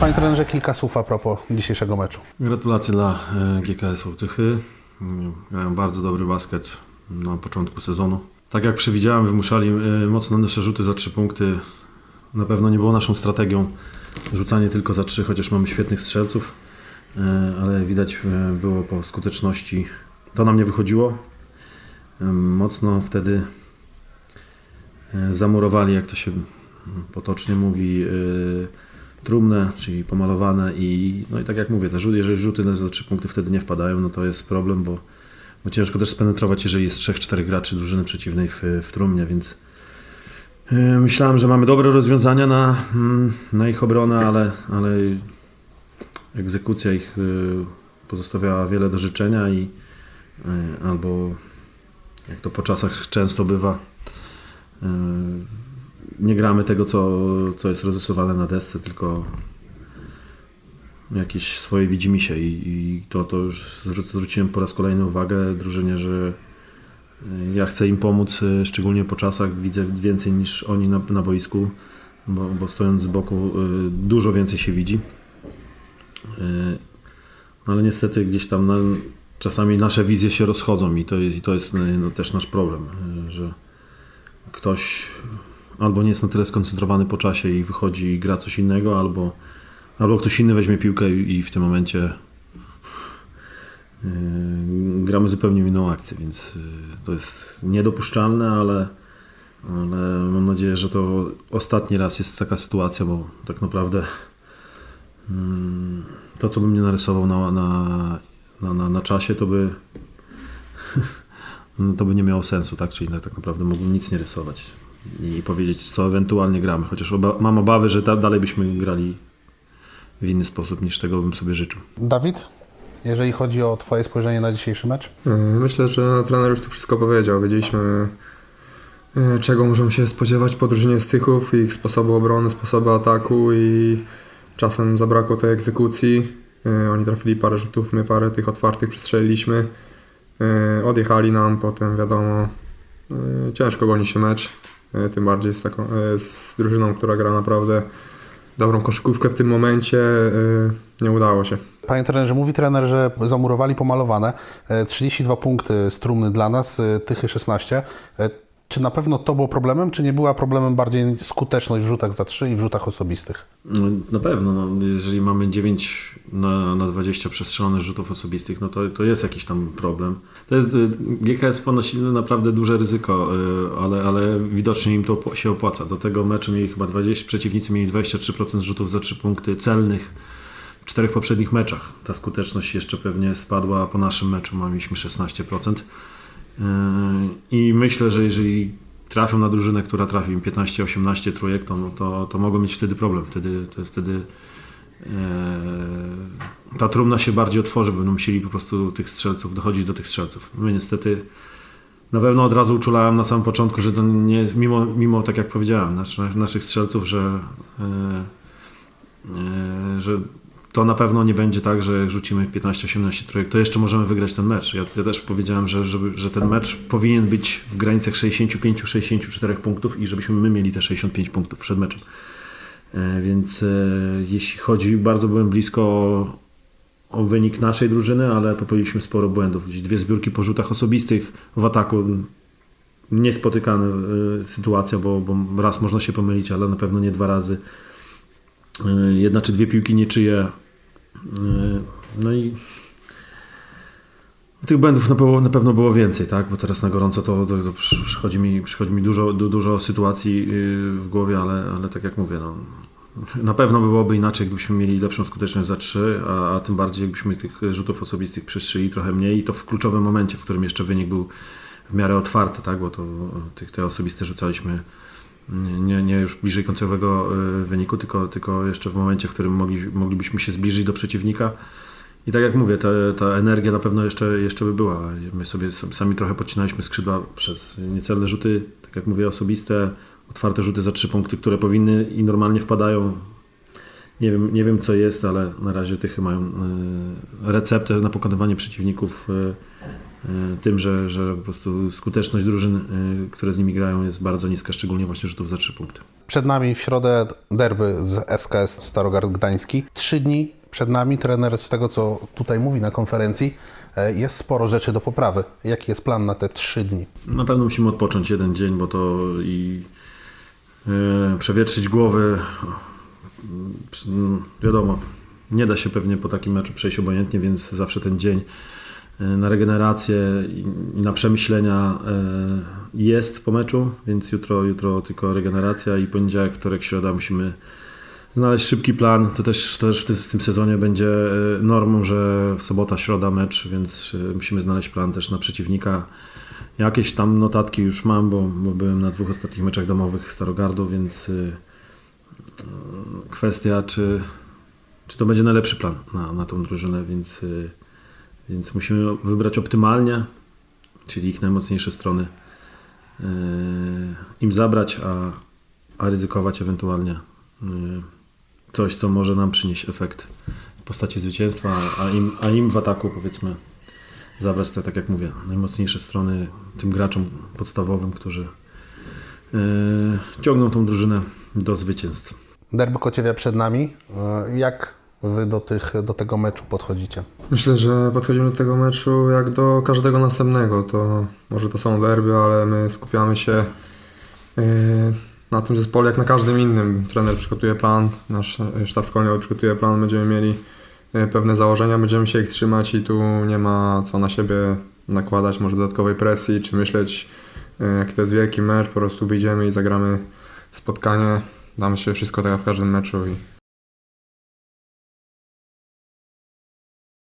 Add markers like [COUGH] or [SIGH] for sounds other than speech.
Panie trenerze, kilka słów a propos dzisiejszego meczu. Gratulacje dla e, GKS Ołtychy. Mm, Grają bardzo dobry basket na początku sezonu. Tak jak przewidziałem, wymuszali e, mocno nasze rzuty za trzy punkty. Na pewno nie było naszą strategią rzucanie tylko za trzy, chociaż mamy świetnych strzelców, e, ale widać było po skuteczności. To nam nie wychodziło. Mocno wtedy zamurowali, jak to się potocznie mówi, trumnę, czyli pomalowane i no i tak jak mówię, te rzuty, jeżeli rzuty na trzy punkty wtedy nie wpadają, no to jest problem, bo, bo ciężko też spenetrować, jeżeli jest 3-4 graczy drużyny przeciwnej w, w trumnie, więc yy, myślałem, że mamy dobre rozwiązania na, mm, na ich obronę, ale, ale egzekucja ich yy, pozostawiała wiele do życzenia i yy, albo jak to po czasach często bywa, nie gramy tego, co, co jest rozrysowane na desce, tylko jakieś swoje widzimisię i, i to, to już zwró- zwróciłem po raz kolejny uwagę drużynie, że y, ja chcę im pomóc, y, szczególnie po czasach widzę więcej niż oni na, na boisku, bo, bo stojąc z boku y, dużo więcej się widzi. No ale niestety gdzieś tam na, czasami nasze wizje się rozchodzą i to i to jest no, też nasz problem, że ktoś albo nie jest na tyle skoncentrowany po czasie i wychodzi i gra coś innego, albo, albo ktoś inny weźmie piłkę i w tym momencie yy, gramy zupełnie inną akcję, więc yy, to jest niedopuszczalne, ale, ale mam nadzieję, że to ostatni raz jest taka sytuacja, bo tak naprawdę mm, to, co bym nie narysował na, na, na, na, na czasie, to by [LAUGHS] to by nie miało sensu, tak? Czyli tak naprawdę mógłbym nic nie rysować i powiedzieć, co ewentualnie gramy. Chociaż oba, mam obawy, że da, dalej byśmy grali w inny sposób niż tego bym sobie życzył. Dawid, jeżeli chodzi o Twoje spojrzenie na dzisiejszy mecz? E, Myślę, że trener już tu wszystko powiedział. Wiedzieliśmy, e, czego możemy się spodziewać po drużynie Stychów, ich sposobu obrony, sposobu ataku i czasem zabrakło tej egzekucji. E, Oni trafili parę rzutów, my parę tych otwartych przestrzeliliśmy. Odjechali nam, potem wiadomo, ciężko goni się mecz, tym bardziej z, taką, e, z drużyną, która gra naprawdę dobrą koszykówkę w tym momencie. e, Nie udało się. Panie trenerze, mówi trener, że zamurowali pomalowane. E, 32 punkty z trumny dla nas, e, Tychy 16. Czy na pewno to było problemem, czy nie była problemem bardziej skuteczność w rzutach za 3 i w rzutach osobistych? No, na pewno, no, jeżeli mamy 9 na, na 20 przestrzelonych rzutów osobistych, no to, to jest jakiś tam problem. To jest, y, GKS ponosi naprawdę duże ryzyko, y, ale, ale widocznie im to się opłaca. Do tego meczu mieli chyba 20, przeciwnicy mieli 23% rzutów za 3 punkty celnych w czterech poprzednich meczach. Ta skuteczność jeszcze pewnie spadła po naszym meczu, mieliśmy 16%. Yy, I myślę, że jeżeli trafią na drużynę, która trafi im 15-18 trójek, to, no to, to mogą mieć wtedy problem. Wtedy, to, wtedy yy, ta trumna się bardziej otworzy, będą musieli po prostu tych strzelców, dochodzić do tych strzelców. My niestety na pewno od razu uczulałem na samym początku, że to nie, mimo, mimo tak jak powiedziałem, nasz, naszych strzelców, że, yy, yy, że to na pewno nie będzie tak, że jak rzucimy 15-18 trójek, to jeszcze możemy wygrać ten mecz. Ja, ja też powiedziałem, że, żeby, że ten mecz powinien być w granicach 65-64 punktów i żebyśmy my mieli te 65 punktów przed meczem. E, Więc e, jeśli chodzi, bardzo byłem blisko o, wynik naszej drużyny, ale popełniliśmy sporo błędów. Dwie zbiórki po rzutach osobistych w ataku. Niespotykana e, sytuacja, bo, bo raz można się pomylić, ale na pewno nie dwa razy. Jedna czy dwie piłki nieczyje. E, No i tych błędów na pewno, było więcej, tak? Bo teraz na gorąco to, to, to przy- przychodzi mi, przychodzi mi dużo, du, dużo sytuacji yy, w głowie, ale, ale tak jak mówię, no, na pewno byłoby inaczej, gdybyśmy mieli lepszą skuteczność za trzy, a, a tym bardziej jakbyśmy tych rzutów osobistych przestrzeli trochę mniej i to w kluczowym momencie, w którym jeszcze wynik był w miarę otwarty, tak? Bo to te osobiste rzucaliśmy już bliżej końcowego y, wyniku, tylko, tylko jeszcze w momencie, w którym mogli, moglibyśmy się zbliżyć do przeciwnika. I tak jak mówię, ta, ta energia na pewno jeszcze, jeszcze by była. My sobie sam- sami trochę podcinaliśmy skrzydła przez niecelne rzuty, tak jak mówię, osobiste, otwarte rzuty za trzy punkty, które powinny i normalnie wpadają. Nie wiem, nie wiem co jest, ale na razie Tychy mają e, receptę na pokonywanie przeciwników e, e, tym, że, że po prostu skuteczność drużyn, które z nimi grają jest bardzo niska, szczególnie właśnie rzutów za trzy punkty. Przed nami w środę derby z SKS Starogard Gdański. Trzy dni przed nami. Trener z tego, co tutaj mówi na konferencji, jest sporo rzeczy do poprawy. Jaki jest plan na te trzy dni? Na pewno musimy odpocząć jeden dzień, bo to i e, przewietrzyć głowy. Przy- m, Wiadomo, nie da się pewnie po takim meczu przejść obojętnie, więc zawsze ten dzień e, na regenerację i, na przemyślenia e, jest po meczu, więc jutro, jutro tylko regeneracja i poniedziałek, wtorek, środa musimy znaleźć szybki plan. To też, to też w, tym, w sezonie będzie e, normą, że sobota, środa mecz, więc musimy znaleźć plan też na przeciwnika. Jakieś tam notatki już mam, bo, bo byłem na dwóch ostatnich meczach domowych Starogardu, więc kwestia, czy, czy to będzie najlepszy plan na, na tą drużynę, więc, y, więc musimy wybrać optymalnie, czyli ich najmocniejsze strony y, im zabrać, a, a ryzykować ewentualnie y, coś, co może nam przynieść efekt w postaci zwycięstwa, a im, a im w ataku powiedzmy zabrać te, tak jak mówię, najmocniejsze strony tym graczom podstawowym, którzy ciągną tą drużynę do zwycięstw. Derby Kociewia przed nami. E, Jak wy do, tych, do tego meczu podchodzicie? Myślę, że podchodzimy do tego meczu jak do każdego następnego. To może to są derby, ale my skupiamy się yy, na tym zespole jak na każdym innym. Trener przygotuje plan, nasz e, sztab szkoleniowy przygotuje plan, będziemy mieli e, pewne założenia, będziemy się ich trzymać i tu nie ma co na siebie nakładać może dodatkowej presji, czy myśleć e, jaki to jest wielki mecz, po prostu wyjdziemy i zagramy spotkanie, damy się wszystko jak w każdym meczu i